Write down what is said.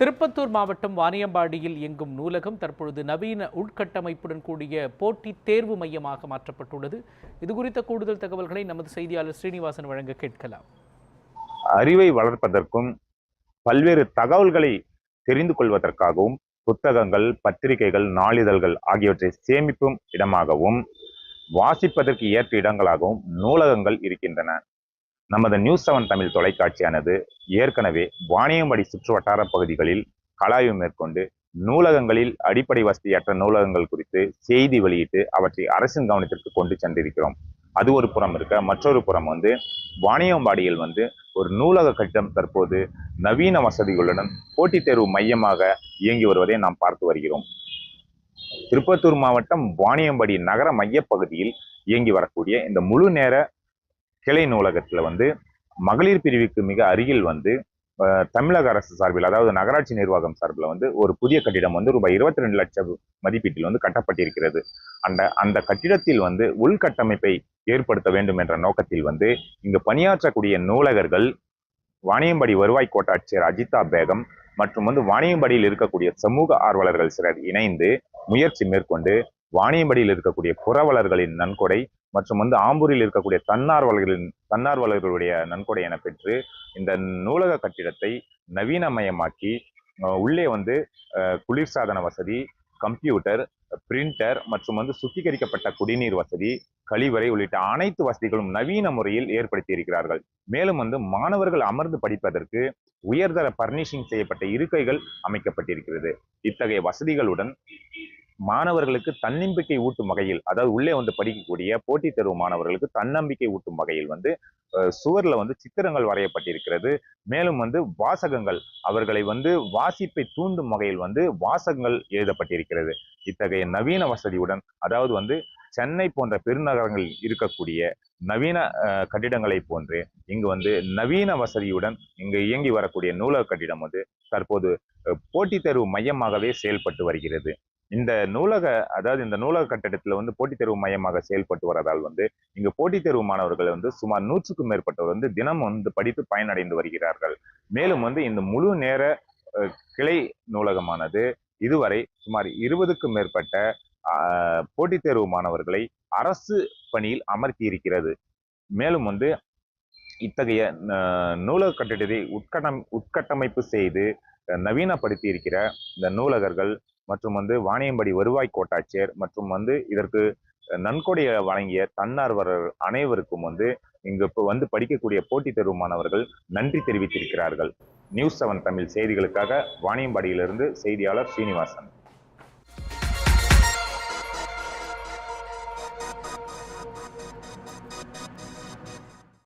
திருப்பத்தூர் மாவட்டம் வாணியம்பாடியில் இயங்கும் நூலகம் தற்பொழுது நவீன உள்கட்டமைப்புடன் கூடிய போட்டி தேர்வு மையமாக மாற்றப்பட்டுள்ளது. இது குறித்த கூடுதல் தகவல்களை நமது செய்தியாளர் ஸ்ரீனிவாசன் வழங்க கேட்கலாம். அறிவை வளர்ப்பதற்கும் பல்வேறு தகவல்களை தெரிந்து கொள்வதற்காகவும் புத்தகங்கள் பத்திரிகைகள் நாளிதழ்கள் ஆகியவற்றை சேமிப்பும் இடமாகவும் வாசிப்பதற்கு ஏற்ற இடங்களாகவும் நூலகங்கள் இருக்கின்றன. நமது நியூஸ் செவன் தமிழ் தொலைக்காட்சியானது ஏற்கனவே வாணியம்பாடி சுற்று வட்டார பகுதிகளில் கலாய்வு மேற்கொண்டு நூலகங்களில் அடிப்படை வசதியற்ற நூலகங்கள் குறித்து செய்தி வெளியிட்டு அவற்றை அரசின் கவனத்திற்கு கொண்டு சென்றிருக்கிறோம். அது ஒரு புறம் இருக்க மற்றொரு புறம் வந்து வாணியம்பாடியில் வந்து ஒரு நூலக கட்டிடம் தற்போது நவீன வசதிகளுடன் போட்டித் தேர்வு மையமாக இயங்கி வருவதை நாம் பார்த்து வருகிறோம். திருப்பத்தூர் மாவட்டம் வாணியம்பாடி நகர மையப்பகுதியில் இயங்கி வரக்கூடிய இந்த முழு நேர கிளை நூலகத்தில் வந்து மகளிர் பிரிவுக்கு மிக அருகில் வந்து தமிழக அரசு சார்பில் அதாவது நகராட்சி நிர்வாகம் சார்பில் வந்து ஒரு புதிய கட்டிடம் வந்து ரூபாய் இருபத்தி ரெண்டு லட்சம் மதிப்பீட்டில் வந்து கட்டப்பட்டிருக்கிறது. அந்த அந்த கட்டிடத்தில் வந்து உள்கட்டமைப்பை ஏற்படுத்த வேண்டும் என்ற நோக்கத்தில் வந்து இங்கு பணியாற்றக்கூடிய நூலகர்கள் வாணியம்பாடி வருவாய் கோட்டாட்சியர் அஜிதா பேகம் மற்றும் வந்து வாணியம்பாடியில் இருக்கக்கூடிய சமூக ஆர்வலர்கள் சிலர் இணைந்து முயற்சி மேற்கொண்டு வாணியம்படியில் இருக்கக்கூடிய புறவலர்களின் நன்கொடை மற்றும் வந்து ஆம்பூரில் இருக்கக்கூடிய தன்னார்வலர்களின் தன்னார்வலர்களுடைய நன்கொடை என பெற்று இந்த நூலக கட்டிடத்தை நவீனமயமாக்கி அஹ், உள்ளே வந்து அஹ், குளிர்சாதன வசதி கம்ப்யூட்டர் பிரிண்டர் மற்றும் வந்து சுத்திகரிக்கப்பட்ட குடிநீர் வசதி கழிவறை உள்ளிட்ட அனைத்து வசதிகளும் நவீன முறையில் ஏற்படுத்தி இருக்கிறார்கள். மேலும் வந்து மாணவர்கள் அமர்ந்து படிப்பதற்கு உயர்தர பர்னிஷிங் செய்யப்பட்ட இருக்கைகள் அமைக்கப்பட்டிருக்கிறது. இத்தகைய வசதிகளுடன் மாணவர்களுக்கு தன்னம்பிக்கை ஊட்டும் வகையில் அதாவது உள்ளே வந்து படிக்கக்கூடிய போட்டித் தேர்வு மாணவர்களுக்கு தன்னம்பிக்கை ஊட்டும் வகையில் வந்து சுவரில் சுவர்ல வந்து சித்திரங்கள் வரையப்பட்டிருக்கிறது. மேலும் வந்து வாசகங்கள் அவர்களை வந்து வாசிப்பை தூண்டும் வகையில் வந்து வாசகங்கள் எழுதப்பட்டிருக்கிறது. இத்தகைய நவீன வசதியுடன் அதாவது வந்து சென்னை போன்ற பெருநகரங்களில் இருக்கக்கூடிய நவீன கட்டிடங்களை போன்று இங்கு வந்து நவீன வசதியுடன் இங்கு இயங்கி வரக்கூடிய நூலக கட்டிடம் வந்து தற்போது போட்டித் தேர்வு மையமாகவே செயல்பட்டு வருகிறது. இந்த நூலக அதாவது இந்த நூலக கட்டிடத்தில் வந்து போட்டித் தேர்வு மையமாக செயல்பட்டு வரதால் வந்து இங்கு போட்டித் தேர்வு மாணவர்கள் வந்து சுமார் நூற்றுக்கும் மேற்பட்டவர் வந்து தினம் வந்து படித்து பயனடைந்து வருகிறார்கள். மேலும் வந்து இந்த முழு நேர கிளை நூலகமானது இதுவரை சுமார் இருபதுக்கும் மேற்பட்ட போட்டித் தேர்வு மாணவர்களை அரசு பணியில் அமர்த்தி இருக்கிறது மேலும் வந்து இத்தகைய நூலக கட்டிடத்தை உட்கட்டம் உட்கட்டமைப்பு செய்து நவீனப்படுத்தி இருக்கிற இந்த நூலகர்கள் மற்றும் வந்து வாணியம்படி வருவாய் கோட்டாட்சியர் மற்றும் வந்து இதற்கு நன்கொடையை வழங்கிய தன்னார்வலர் அனைவருக்கும் வந்து இங்கு இப்போ வந்து படிக்கக்கூடிய போட்டித் தேர்வு மாணவர்கள் நன்றி தெரிவித்திருக்கிறார்கள். நியூஸ் செவன் தமிழ் செய்திகளுக்காக வாணியம்பாடியிலிருந்து செய்தியாளர் ஸ்ரீனிவாசன்